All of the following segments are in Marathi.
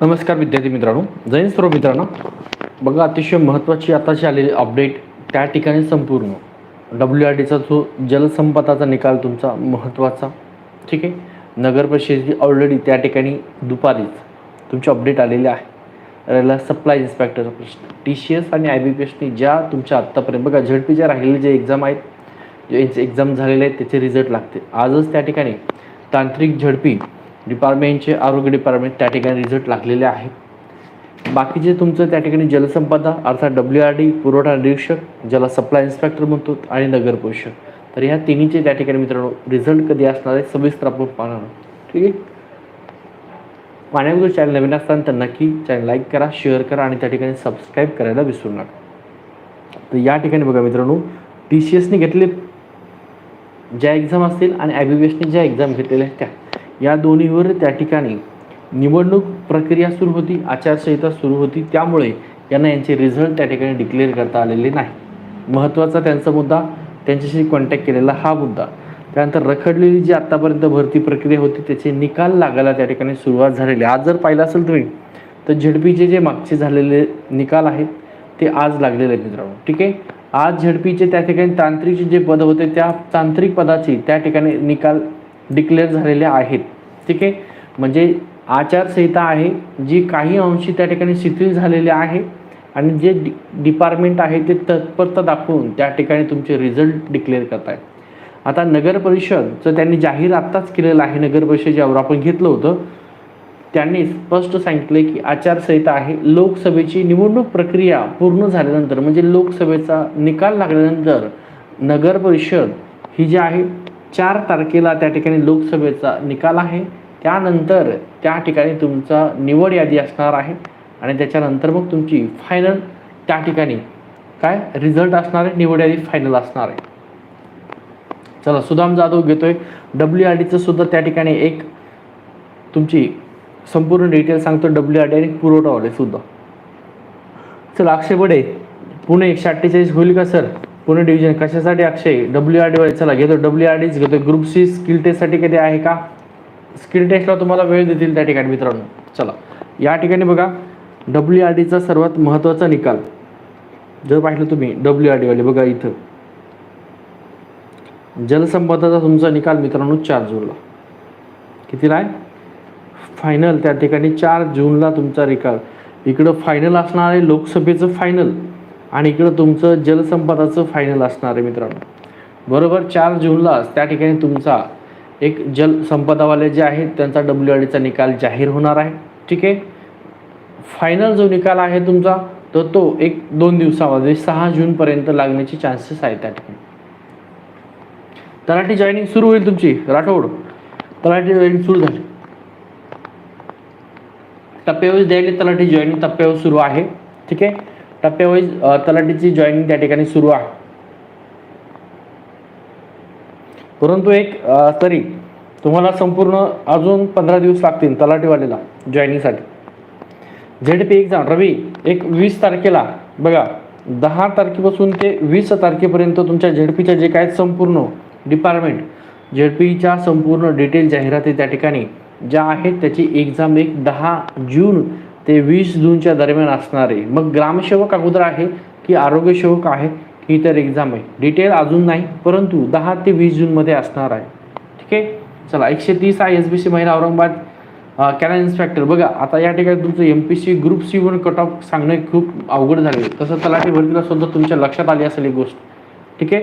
नमस्कार विद्यार्थी मित्रांनो. जैन सर्व मित्रांनो. बघा अतिशय महत्त्वाची आताची आलेली अपडेट त्या ठिकाणी संपूर्ण. डब्ल्यू आर डीचा जो जलसंपदाचा निकाल तुमचा महत्त्वाचा. ठीक आहे? नगर परिषदेची ऑलरेडी त्या ठिकाणी दुपारीच तुमची अपडेट आलेली आहे. राहिला supply inspector T C S आणि आय बी पी एसनी ज्या तुमच्या आत्तापर्यंत बघा झडपीच्या राहिलेले जे एक्झाम आहेत जे एक्झाम झालेले आहेत त्याचे रिझल्ट लागते आजच त्या ठिकाणी तांत्रिक झडपी डिपार्टमेंटचे आरोग्य डिपार्टमेंट त्या ठिकाणी रिझल्ट लागलेले आहेत बाकीचे तुमचं त्या ठिकाणी जलसंपदा अर्थात डब्ल्यू आर डी पुरवठा निरीक्षक ज्याला सप्लाय इन्स्पेक्टर म्हणतो आणि नगर परिषद. तर ह्या तिन्हीचे त्या ठिकाणी मित्रांनो रिझल्ट कधी असणार आहे सविस्तर आपण पाहणार ठीक आहे? पाण्यामध्ये चॅनल नवीन असताना तर नक्की चॅनल लाईक करा शेअर करा आणि त्या ठिकाणी सबस्क्राईब करायला विसरू नका. तर या ठिकाणी बघा मित्रांनो टी सी एसने घेतले ज्या एक्झाम असतील आणि आय बी बी एसने ज्या एक्झाम घेतलेल्या आहेत त्या. या दोन्हीवर त्या ठिकाणी निवडणूक प्रक्रिया सुरू होती आचारसंहिता सुरू होती. त्यामुळे यांना यांचे रिझल्ट त्या ठिकाणी डिक्लेअर करता आलेले नाही. महत्त्वाचा त्यांचा मुद्दा त्यांच्याशी कॉन्टॅक्ट केलेला हा मुद्दा. त्यानंतर रखडलेली जी आत्तापर्यंत भरती प्रक्रिया होती त्याचे निकाल लागायला त्या ठिकाणी सुरुवात झालेली. आज जर पाहिलं असेल तुम्ही तर झेडपीचे जे मागचे झालेले निकाल आहेत ते आज लागलेले आहेत मित्रांनो. ठीक आहे? आज झेडपीचे त्या ठिकाणी तांत्रिकचे जे पद होते त्या तांत्रिक पदाची त्या ठिकाणी निकाल डिक्लेअर झालेल्या आहेत. ठीक आहे? म्हणजे आचारसंहिता आहे जी काही अंशी त्या ठिकाणी शिथिल झालेली आहे आणि जे डि डिपार्टमेंट आहे ते तत्परता दाखवून त्या ठिकाणी तुमचे रिझल्ट डिक्लेअर करत आहेत आता नगर परिषदचं त्यांनी जाहीर आत्ताच केलेलं आहे नगर परिषद ज्यावर आपण घेतलं होतं त्यांनी स्पष्ट सांगितले की आचारसंहिता आहे. लोकसभेची निवडणूक प्रक्रिया पूर्ण झाल्यानंतर म्हणजे लोकसभेचा निकाल लागल्यानंतर नगर परिषद ही जी आहे चार तारखेला त्या ठिकाणी लोकसभेचा निकाल आहे. त्यानंतर त्या ठिकाणी तुमचा निवड यादी असणार आहे. आणि त्याच्यानंतर मग तुमची फायनल त्या ठिकाणी काय रिझल्ट असणार आहे निवड यादी फायनल असणार आहे. चला सुदाम जाधव घेतोय. डब्ल्यू आर डीचं सुद्धा त्या ठिकाणी एक तुमची संपूर्ण डिटेल सांगतो डब्ल्यू आर डी आणि पुरवठावाले सुद्धा. चला अक्षय बडे पुणे एकशे अठ्ठेचाळीस होईल का सर? पुणे डिव्हिजन कशासाठी अक्षय? डब्ल्यू आर डी चला घेतो. डब्ल्यू आर डीच घेतो ग्रुप सी स्किल टेस्टसाठी कधी आहे का? स्किल टेस्टला तुम्हाला वेळ देतील त्या ठिकाणी मित्रांनो. चला या ठिकाणी बघा. डब्ल्यू आर डीचा सर्वात महत्त्वाचा निकाल. जर पाहिलं तुम्ही डब्ल्यू आर डीवाले बघा इथं. जलसंपदाचा तुमचा निकाल मित्रांनो चार जूनला. कितीला आहे? फायनल त्या ठिकाणी चार जूनला तुमचा निकाल. इकडं फायनल असणार आहे लोकसभेचं फायनल आणि इकडं तुमचं जलसंपदाचं फायनल असणार आहे मित्रांनो. बरोबर चार जूनलाच त्या ठिकाणी तुमचा एक जलसंपदावाले जे आहेत त्यांचा डब्ल्यू आर डीचा निकाल जाहीर होणार आहे. ठीक आहे? फायनल जो निकाल आहे तुमचा तर तो एक दोन दिवसामध्ये म्हणजे सहा जूनपर्यंत लागण्याचे चान्सेस आहेत त्या ठिकाणी. तलाठी जॉईनिंग सुरू होईल तुमची. राठोड तलाठी जॉईनिंग सुरू झाली. टप्प्यावर द्यायला तलाठी जॉईनिंग टप्प्यावर सुरू आहे. ठीक आहे? टप्प्यावाईज तलाठीची जॉईनिंग त्या ठिकाणी सुरू आहे. परंतु एक तरी तुम्हाला संपूर्ण अजून पंधरा दिवस लागतील तलाठीवालेला जॉईनिंगसाठी झेड पी एक्झाम रवी एक वीस तारखेला बघा दहा तारखेपासून ते वीस तारखेपर्यंत तुमच्या झेडपीच्या जे काय संपूर्ण डिपार्टमेंट झेडपीच्या संपूर्ण डिटेल जाहिराती त्या ठिकाणी ज्या आहेत त्याची एक्झाम एक दहा जून ते वीस जूनच्या दरम्यान असणार आहे. मग ग्रामसेवक अगोदर आहे की आरोग्यसेवक आहे की इतर एक्झाम आहे? डिटेल अजून नाही परंतु दहा ते वीस जूनमध्ये असणार आहे. ठीक आहे? चला एकशे तीस आहे एस बी सी महिला औरंगाबाद कॅनल इन्स्पेक्टर. बघा आता या ठिकाणी तुमचं M P C group C one cut off सांगणे खूप अवघड झाले तसं तलाठी भरतीला सुद्धा तुमच्या लक्षात आली असेल ही गोष्ट. ठीक आहे?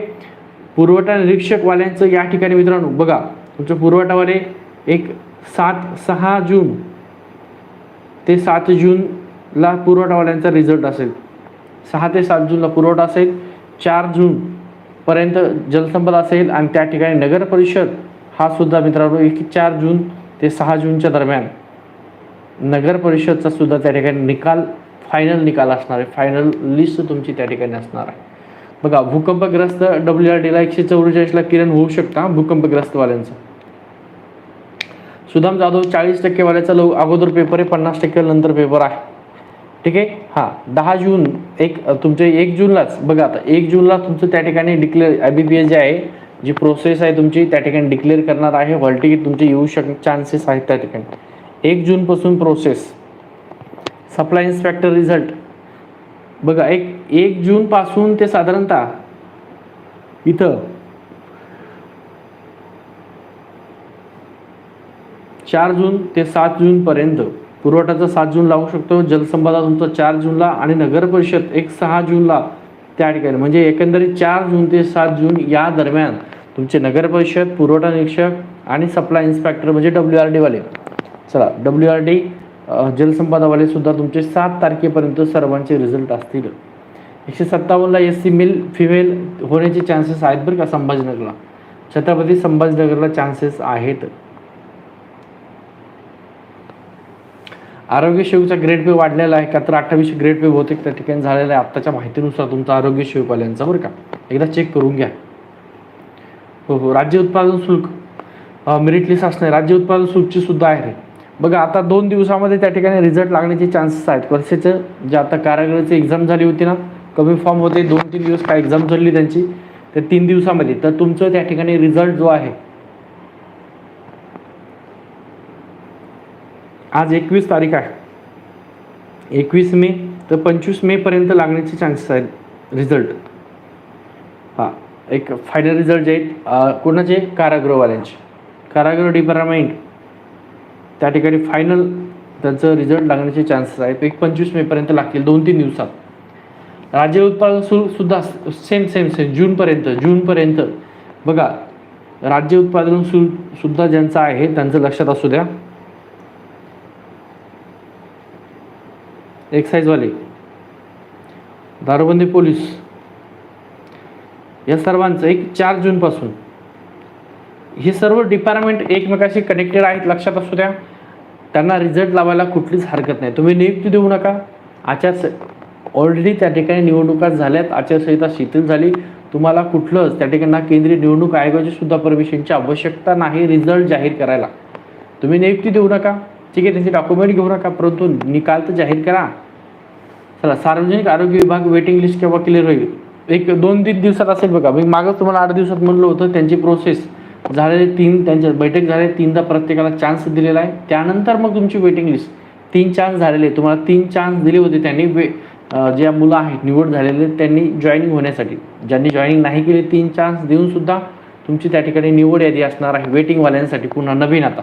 पुरवठा निरीक्षकवाल्यांचं या ठिकाणी मित्रांनो बघा तुमच्या पुरवठावाले एक सात सहा जून ते सात जूनला पुरवठावाल्यांचा रिझल्ट असेल. सहा ते सात जूनला पुरवठा असेल. चार जूनपर्यंत जलसंपदा असेल आणि त्या ठिकाणी नगर परिषद हा सुद्धा मित्रांनो एक चार जून ते सहा जूनच्या दरम्यान नगर परिषदचा सुद्धा त्या ठिकाणी निकाल फायनल निकाल असणार आहे. फायनल लिस्ट तुमची त्या ठिकाणी असणार आहे. बघा भूकंपग्रस्त डब्ल्यू आर डीला एकशे चौवेचाळीसला किरण होऊ शकता भूकंपग्रस्तवाल्यांचं सुदाम जाधव चाळीस टक्केवाल्याचा लव अगोदर पेपर आहे पन्नास टक्के नंतर पेपर आहे. ठीक आहे? हां दहा जून एक तुमचे एक जूनलाच बघा आता एक जूनला तुमचं त्या ठिकाणी declare I B B S जे आहे जी प्रोसेस आहे तुमची त्या ठिकाणी डिक्लेअर करणार आहे हॉल तिकीट तुमचे येऊ शक चान्सेस आहेत त्या ठिकाणी. एक जूनपासून प्रोसेस सप्लाय इन्स्पेक्टर रिझल्ट बघा एक एक जूनपासून ते साधारणतः इथं चार जून ते सात जूनपर्यंत पुरवठाचा सात जून लागू शकतो जलसंपदा तुमचा चार जूनला आणि नगर परिषद एक सहा जूनला त्या ठिकाणी. म्हणजे एकंदरीत चार जून ते सात जून या दरम्यान तुमचे नगर परिषद पुरवठा निरीक्षक आणि सप्लाय इन्स्पेक्टर म्हणजे डब्ल्यू आर डीवाले चला डब्ल्यू आर डी जलसंपदावाले सुद्धा तुमचे सात तारखेपर्यंत सर्वांचे रिझल्ट असतील. एकशे सत्तावन्नला एस सी मेल फिमेल होण्याचे चान्सेस आहेत बरं का संभाजीनगरला. छत्रपती संभाजीनगरला चान्सेस आहेत. आरोग्य सेवेचा ग्रेड पे वाढलेला आहे. का तर अठ्ठावीसशे ग्रेड पे बहुतेक त्या ठिकाणी झालेला आहे. आत्ताच्या माहितीनुसार तुमचा आरोग्य सेवकवाल्यांचा बरं का. एकदा चेक करून घ्या. हो हो. राज्य उत्पादन शुल्क. मेरिट लिस्ट असणे राज्य उत्पादन शुल्कची सुद्धा आहे बघा आता दोन दिवसामध्ये त्या ठिकाणी रिझल्ट लागण्याचे चान्सेस आहेत. वर्षाचं जे आता कारागृहाची एक्झाम झाली होती ना कमी फॉर्म होते. दोन तीन दिवस काय एक्झाम चालली त्यांची तर तीन दिवसामध्ये. तर तुमचं त्या ठिकाणी रिझल्ट जो आहे आज एकवीस तारीख आहे. एकवीस मे तर पंचवीस मेपर्यंत लागण्याचे चान्सेस आहेत. रिझल्ट हां एक फायनल रिझल्ट जे आहेत कोणाचे? कारागृहवाल्यांचे. कारागृह डिपार्टमेंट त्या ठिकाणी फायनल त्यांचं रिझल्ट लागण्याचे चान्सेस आहेत. एक पंचवीस मेपर्यंत लागतील दोन तीन दिवसात. राज्य उत्पादन शुल्क सुद्धा सेम सेम सेम जूनपर्यंत जूनपर्यंत बघा राज्य उत्पादन शुल्क सुद्धा ज्यांचं आहे त्यांचं लक्षात असू द्या. एक्साईजवाले दारूबंदी पोलीस. या सर्वांचं एक चार जूनपासून हे सर्व डिपार्टमेंट एकमेकाशी कनेक्टेड आहेत लक्षात असू द्या. त्यांना रिझल्ट लावायला कुठलीच हरकत नाही. तुम्ही नियुक्ती देऊ नका. आचार ऑलरेडी त्या ठिकाणी निवडणुका झाल्यात. आचारसंहिता शिथिल झाली. तुम्हाला कुठलंच त्या ठिकाणी ना केंद्रीय निवडणूक आयोगाची सुद्धा परमिशनची आवश्यकता नाही. रिझल्ट जाहीर करायला. तुम्ही नियुक्ती देऊ नका. ठीक आहे त्यांचे डॉक्युमेंट घेऊ नका परंतु निकाल तर जाहीर करा. चला सार्वजनिक आरोग्य विभाग वेटिंग लिस्ट केव्हा क्लिअर होईल? एक दोन तीन दिवसात असेल बघा. मी मागं तुम्हाला आठ दिवसात म्हणलं होतं त्यांची प्रोसेस झालेले तीन त्यांच्या बैठक झाले तीनदा प्रत्येकाला चान्स दिलेला आहे. त्यानंतर मग तुमची वेटिंग लिस्ट तीन चान्स झालेले तुम्हाला तीन चान्स दिले होते त्यांनी. वे ज्या मुलं आहेत निवड झालेले त्यांनी जॉईनिंग होण्यासाठी. ज्यांनी जॉईनिंग नाही केले तीन चान्स देऊन सुद्धा तुमची त्या ठिकाणी निवड यादी असणार आहे. वेटिंगवाल्यांसाठी पुन्हा नवीन आता.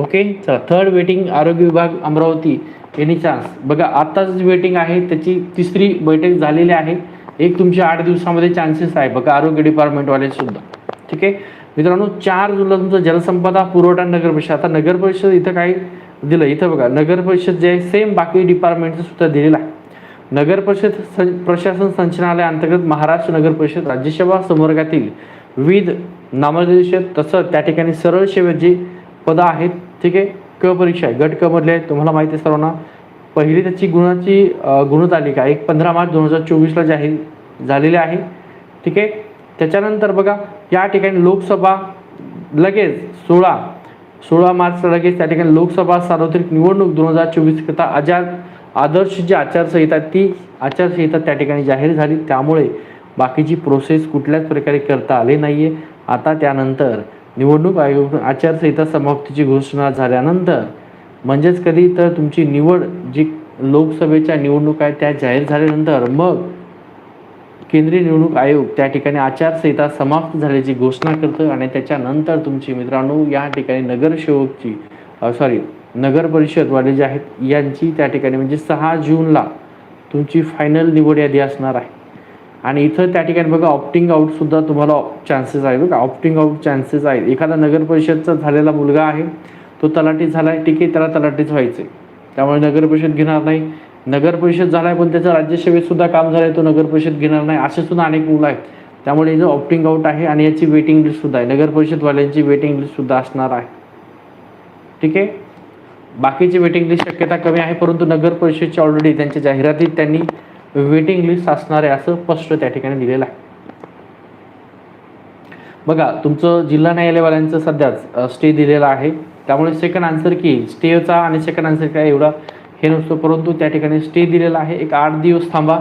ओके चला थर्ड वेटिंग आरोग्य विभाग अमरावती. एनी चान्स बघा आत्ताच वेटिंग आहे त्याची तिसरी बैठक झालेली आहे. एक तुमच्या आठ दिवसामध्ये चान्सेस आहे. बघा आरोग्य डिपार्टमेंटवाले सुद्धा. ठीक आहे मित्रांनो चार जुलै तुमचं जलसंपदा पुरवठा नगर परिषद. आता नगर परिषद इथं काय दिलं. इथं बघा नगर परिषद जे आहे सेम बाकी डिपार्टमेंटचं सुद्धा दिलेलं आहे. नगर परिषद सं प्रशासन संचालनालया अंतर्गत महाराष्ट्र नगर परिषद राज्यसेवा संवर्गातील विविध नामनिर्देशित तसं त्या ठिकाणी सरळ सेवेची पदं आहेत. ठीक आहे? क परीक्षा आहे. गट क मधले आहेत. तुम्हाला माहिती आहे सर्वांना. पहिली त्याची गुणाची गुणतालिका एक पंधरा मार्च दोन हजार चोवीसला जाहीर झालेली आहे. ठीक आहे? त्याच्यानंतर बघा या ठिकाणी लोकसभा लगेच सोळा सोळा मार्चला लगेच त्या ठिकाणी लोकसभा सार्वत्रिक निवडणूक दोन हजार चोवीस करता आचार आदर्श जी आचारसंहिता ती आचारसंहिता त्या ठिकाणी जाहीर झाली. त्यामुळे बाकीची प्रोसेस कुठल्याच प्रकारे करता आली नाही आहे आता त्यानंतर निवडणूक आयोग आचारसंहिता समाप्तीची घोषणा झाल्यानंतर म्हणजेच कधी तर तुमची निवड जी लोकसभेच्या निवडणूक आहेत त्या जाहीर झाल्यानंतर मग केंद्रीय निवडणूक आयोग त्या ठिकाणी आचारसंहिता समाप्त झाल्याची घोषणा करतं आणि त्याच्यानंतर तुमची मित्रांनो या ठिकाणी नगरसेवकची सॉरी नगर परिषदवाले जे आहेत यांची त्या ठिकाणी म्हणजे सहा जूनला तुमची फायनल निवड यादी असणार आहे. आणि इथं त्या ठिकाणी बघा ऑप्टिंग आउट सुद्धा तुम्हाला चान्सेस आहे बघा ऑप्टिंग आउट चान्सेस आहेत. एखादा नगर परिषदचा झालेला मुलगा आहे तो तलाठी झाला आहे ठीक आहे त्याला तलाठीच व्हायचं आहे त्यामुळे नगर परिषद घेणार नाही. नगर परिषद झाला आहे पण त्याचं राज्यसेवेत सुद्धा काम झालं आहे तो नगर परिषद घेणार नाही. असे सुद्धा अनेक मुलं आहेत. त्यामुळे याचं ऑप्टिंग आउट आहे आणि याची वेटिंग लिस्ट सुद्धा आहे. नगर परिषदवाल्यांची वेटिंग लिस्ट सुद्धा असणार आहे. ठीक आहे? बाकीची वेटिंग लिस्ट शक्यता कमी आहे परंतु नगर परिषदची ऑलरेडी त्यांच्या जाहिरातीत त्यांनी वेटिंग लिस्ट असणार आहे असं स्पष्ट त्या ठिकाणी दिलेलं आहे. बघा तुमचं जिल्हा न्यायालयवाल्यांचं सध्याच स्टे दिलेला आहे. त्यामुळे सेकंड आन्सर की स्टेचा आणि सेकंड आन्सर काय एवढा हे नसतो परंतु त्या ठिकाणी स्टे दिलेला आहे. एक आठ दिवस थांबा.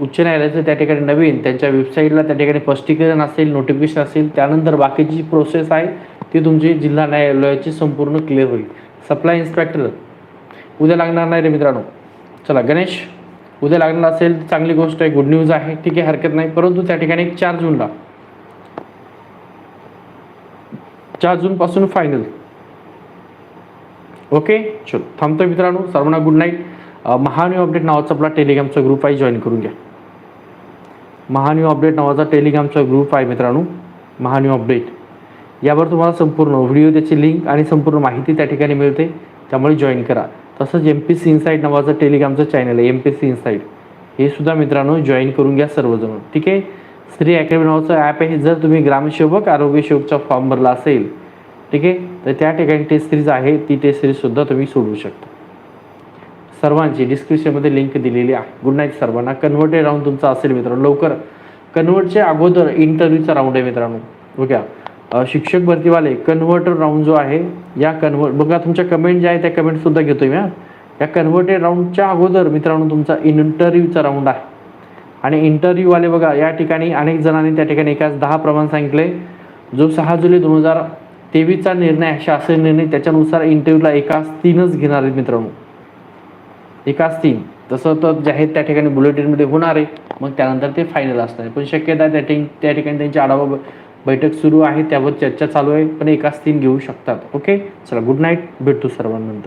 उच्च न्यायालयाचं त्या ठिकाणी नवीन त्यांच्या वेबसाईटला त्या ठिकाणी स्पष्टीकरण असेल नोटिफिकेशन असेल त्यानंतर बाकीची जी प्रोसेस आहे ती तुमची जिल्हा न्यायालयाची संपूर्ण क्लिअर होईल. सप्लाय इन्स्पेक्टर उद्या लागणार नाही रे मित्रांनो. चला गणेश उद्या लागणार असेल तर चांगली गोष्ट आहे गुड न्यूज आहे ठीक आहे हरकत नाही परंतु त्या ठिकाणी चार जूनला. चार जून पासून फायनल ओके चलो थांबतोय मित्रांनो सर्वांना गुड नाईट महान्यू अपडेट नावाचा आपला टेलिग्रामचा ग्रुप आहे जॉईन करून घ्या. महान्यू अपडेट नावाचा टेलिग्रामचा ग्रुप आहे मित्रांनो महान्यू अपडेट. यावर तुम्हाला संपूर्ण व्हिडिओ त्याची लिंक आणि संपूर्ण माहिती त्या ठिकाणी मिळते त्यामुळे जॉईन करा. तसंच एम पी सी इन्साईट नावाचं टेलिग्रामचं चॅनल आहे एम पी सी इन्साईट हे सुद्धा मित्रांनो जॉईन करून घ्या सर्वजण. ठीक आहे? स्त्री अकॅडमी नावाचं ॲप आहे. जर तुम्ही ग्रामसेवक आरोग्यसेवकचा फॉर्म भरला असेल ठीक आहे? तर त्या ठिकाणी टेस्ट सिरीज आहे. ती टेस्ट सिरीजसुद्धा तुम्ही सोडवू शकता. सर्वांची डिस्क्रिप्शनमध्ये लिंक दिलेली आहे. गुड नाईट सर्वांना. कन्वर्टेड राऊंड तुमचा असेल मित्रांनो. लवकर. कन्व्हर्टच्या अगोदर इंटरव्ह्यूचा राऊंड आहे मित्रांनो. ओके शिक्षक भरतीवाले कन्व्हर्टर राऊंड जो आहे या कन्व्हर्ट बघा तुमच्या कमेंट ज्या आहे त्या कमेंटसुद्धा घेतो मी या कन्व्हर्टेड राऊंडच्या अगोदर मित्रांनो तुमचा इंटरव्ह्यूचा राऊंड आहे. आणि इंटरव्ह्यूवाले बघा या ठिकाणी अनेक जणांनी त्या ठिकाणी एकाच दहा प्रमाण सांगितले. जो सहा जुलै दोन हजार तेवीसचा निर्णय शासन निर्णय त्याच्यानुसार इंटरव्ह्यूला एकाच तीनच घेणार आहेत मित्रांनो. एकाच तीन. तसं तर जे आहेत त्या ठिकाणी बुलेटिनमध्ये होणार आहे. मग त्यानंतर ते फायनल असणार आहे. पण शक्यता आहे त्या ठिक त्या ठिकाणी त्यांची आढावा बैठक सुरू आहे त्यावर चर्चा चालू आहे पण एकाच तीन घेऊ शकतात. ओके चला गुड नाईट भेटतो सर्वांनंतर.